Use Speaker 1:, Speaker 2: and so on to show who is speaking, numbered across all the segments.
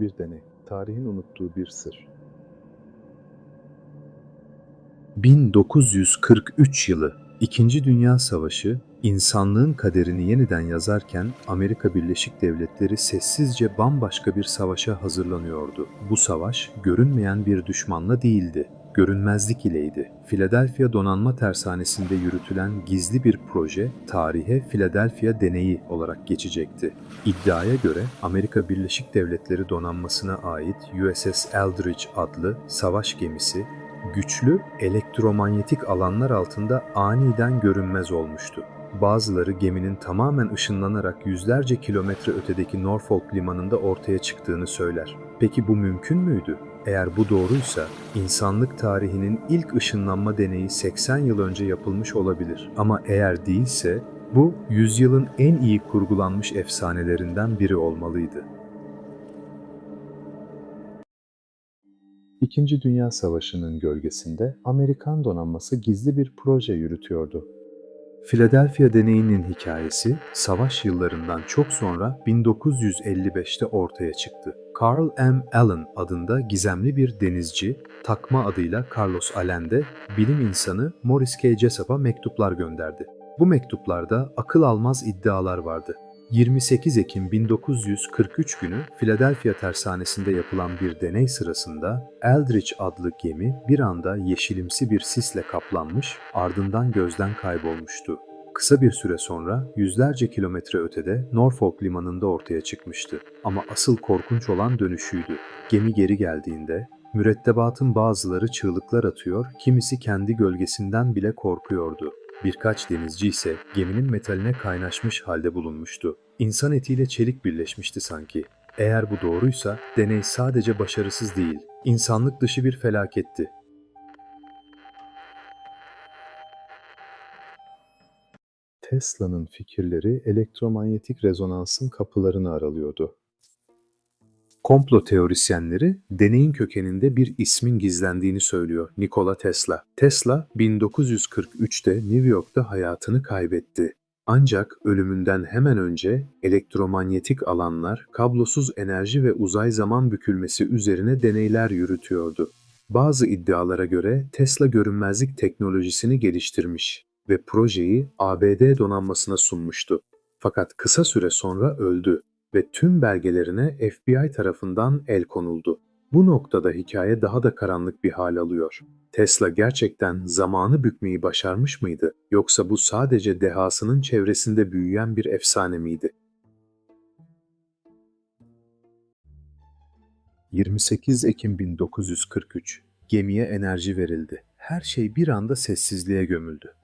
Speaker 1: Bir deney, tarihin unuttuğu bir sır. 1943 yılı İkinci Dünya Savaşı insanlığın kaderini yeniden yazarken Amerika Birleşik Devletleri sessizce bambaşka bir savaşa hazırlanıyordu. Bu savaş görünmeyen bir düşmanla değildi, görünmezlik ileydi. Philadelphia Donanma Tersanesi'nde yürütülen gizli bir proje tarihe Philadelphia Deneyi olarak geçecekti. İddiaya göre Amerika Birleşik Devletleri donanmasına ait USS Eldridge adlı savaş gemisi güçlü elektromanyetik alanlar altında aniden görünmez olmuştu. Bazıları geminin tamamen ışınlanarak yüzlerce kilometre ötedeki Norfolk limanında ortaya çıktığını söyler. Peki bu mümkün müydü? Eğer bu doğruysa insanlık tarihinin ilk ışınlanma deneyi 80 yıl önce yapılmış olabilir. Ama eğer değilse bu yüzyılın en iyi kurgulanmış efsanelerinden biri olmalıydı. İkinci Dünya Savaşı'nın gölgesinde Amerikan donanması gizli bir proje yürütüyordu. Philadelphia deneyinin hikayesi savaş yıllarından çok sonra 1955'te ortaya çıktı. Carl M. Allen adında gizemli bir denizci, takma adıyla Carlos Allen de bilim insanı Morris K. Jessup'a mektuplar gönderdi. Bu mektuplarda akıl almaz iddialar vardı. 28 Ekim 1943 günü Philadelphia tersanesinde yapılan bir deney sırasında Eldridge adlı gemi bir anda yeşilimsi bir sisle kaplanmış, ardından gözden kaybolmuştu. Kısa bir süre sonra yüzlerce kilometre ötede Norfolk limanında ortaya çıkmıştı. Ama asıl korkunç olan dönüşüydü. Gemi geri geldiğinde mürettebatın bazıları çığlıklar atıyor, kimisi kendi gölgesinden bile korkuyordu. Birkaç denizci ise geminin metaline kaynaşmış halde bulunmuştu. İnsan etiyle çelik birleşmişti sanki. Eğer bu doğruysa deney sadece başarısız değil, insanlık dışı bir felaketti. Tesla'nın fikirleri elektromanyetik rezonansın kapılarını aralıyordu. Komplo teorisyenleri deneyin kökeninde bir ismin gizlendiğini söylüyor Nikola Tesla. Tesla 1943'te New York'ta hayatını kaybetti. Ancak ölümünden hemen önce elektromanyetik alanlar, kablosuz enerji ve uzay zaman bükülmesi üzerine deneyler yürütüyordu. Bazı iddialara göre Tesla görünmezlik teknolojisini geliştirmiş ve projeyi ABD donanmasına sunmuştu. Fakat kısa süre sonra öldü ve tüm belgelerine FBI tarafından el konuldu. Bu noktada hikaye daha da karanlık bir hal alıyor. Tesla gerçekten zamanı bükmeyi başarmış mıydı yoksa bu sadece dehasının çevresinde büyüyen bir efsane miydi? 28 Ekim 1943 gemiye enerji verildi. Her şey bir anda sessizliğe gömüldü.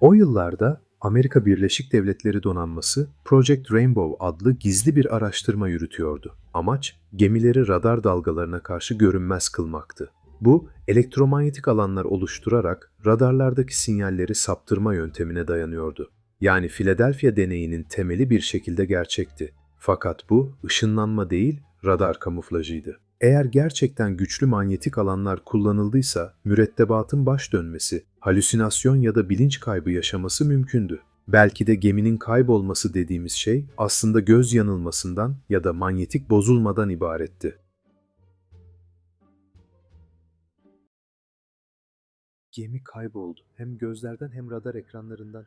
Speaker 1: O yıllarda Amerika Birleşik Devletleri Donanması Project Rainbow adlı gizli bir araştırma yürütüyordu. Amaç gemileri radar dalgalarına karşı görünmez kılmaktı. Bu elektromanyetik alanlar oluşturarak radarlardaki sinyalleri saptırma yöntemine dayanıyordu. Yani Philadelphia deneyinin temeli bir şekilde gerçekti. Fakat bu ışınlanma değil, radar kamuflajıydı. Eğer gerçekten güçlü manyetik alanlar kullanıldıysa mürettebatın baş dönmesi, halüsinasyon ya da bilinç kaybı yaşaması mümkündü. Belki de geminin kaybolması dediğimiz şey aslında göz yanılmasından ya da manyetik bozulmadan ibaretti. Gemi kayboldu. Hem gözlerden hem radar ekranlarından.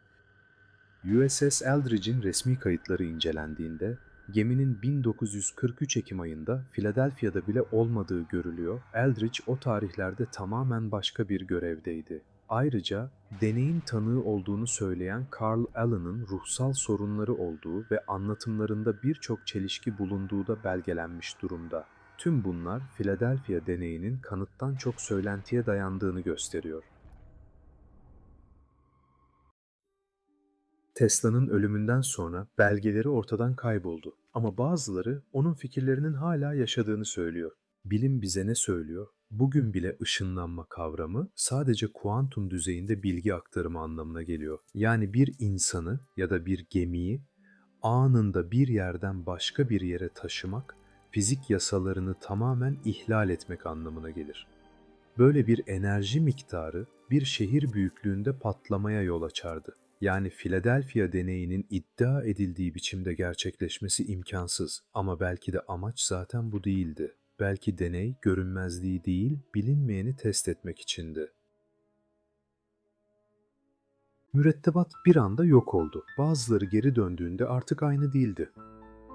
Speaker 1: USS Eldridge'in resmi kayıtları incelendiğinde geminin 1943 Ekim ayında Philadelphia'da bile olmadığı görülüyor. Eldridge o tarihlerde tamamen başka bir görevdeydi. Ayrıca deneyin tanığı olduğunu söyleyen Carl Allen'ın ruhsal sorunları olduğu ve anlatımlarında birçok çelişki bulunduğu da belgelenmiş durumda. Tüm bunlar Philadelphia deneyinin kanıttan çok söylentiye dayandığını gösteriyor. Tesla'nın ölümünden sonra belgeleri ortadan kayboldu ama bazıları onun fikirlerinin hala yaşadığını söylüyor. Bilim bize ne söylüyor? Bugün bile ışınlanma kavramı sadece kuantum düzeyinde bilgi aktarımı anlamına geliyor. Yani bir insanı ya da bir gemiyi anında bir yerden başka bir yere taşımak, fizik yasalarını tamamen ihlal etmek anlamına gelir. Böyle bir enerji miktarı bir şehir büyüklüğünde patlamaya yol açardı. Yani Philadelphia deneyinin iddia edildiği biçimde gerçekleşmesi imkansız ama belki de amaç zaten bu değildi. Belki deney görünmezliği değil, bilinmeyeni test etmek içindi. Mürettebat bir anda yok oldu. Bazıları geri döndüğünde artık aynı değildi.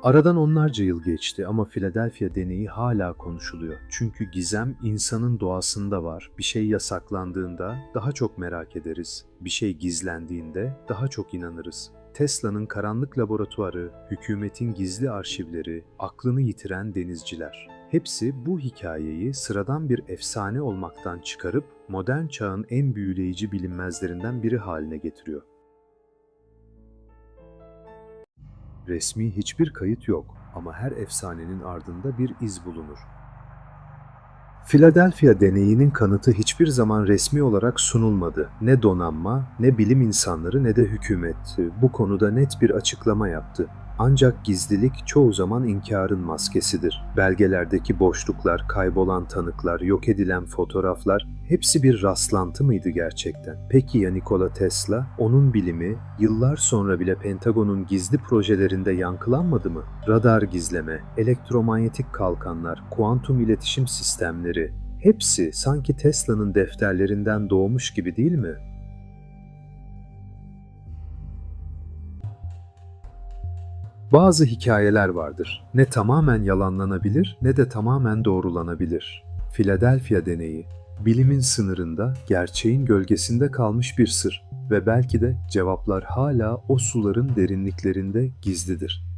Speaker 1: Aradan onlarca yıl geçti ama Philadelphia deneyi hala konuşuluyor. Çünkü gizem insanın doğasında var. Bir şey yasaklandığında daha çok merak ederiz. Bir şey gizlendiğinde daha çok inanırız. Tesla'nın karanlık laboratuvarı, hükümetin gizli arşivleri, aklını yitiren denizciler. Hepsi bu hikayeyi sıradan bir efsane olmaktan çıkarıp modern çağın en büyüleyici bilinmezlerinden biri haline getiriyor. Resmi hiçbir kayıt yok ama her efsanenin ardında bir iz bulunur. Philadelphia deneyinin kanıtı hiçbir zaman resmi olarak sunulmadı. Ne donanma, ne bilim insanları ne de hükümet bu konuda net bir açıklama yaptı. Ancak gizlilik çoğu zaman inkarın maskesidir. Belgelerdeki boşluklar, kaybolan tanıklar, yok edilen fotoğraflar hepsi bir rastlantı mıydı gerçekten? Peki ya Nikola Tesla? Onun bilimi yıllar sonra bile Pentagon'un gizli projelerinde yankılanmadı mı? Radar gizleme, elektromanyetik kalkanlar, kuantum iletişim sistemleri hepsi sanki Tesla'nın defterlerinden doğmuş gibi değil mi? Bazı hikayeler vardır. Ne tamamen yalanlanabilir ne de tamamen doğrulanabilir. Philadelphia deneyi, bilimin sınırında, gerçeğin gölgesinde kalmış bir sır ve belki de cevaplar hala o suların derinliklerinde gizlidir.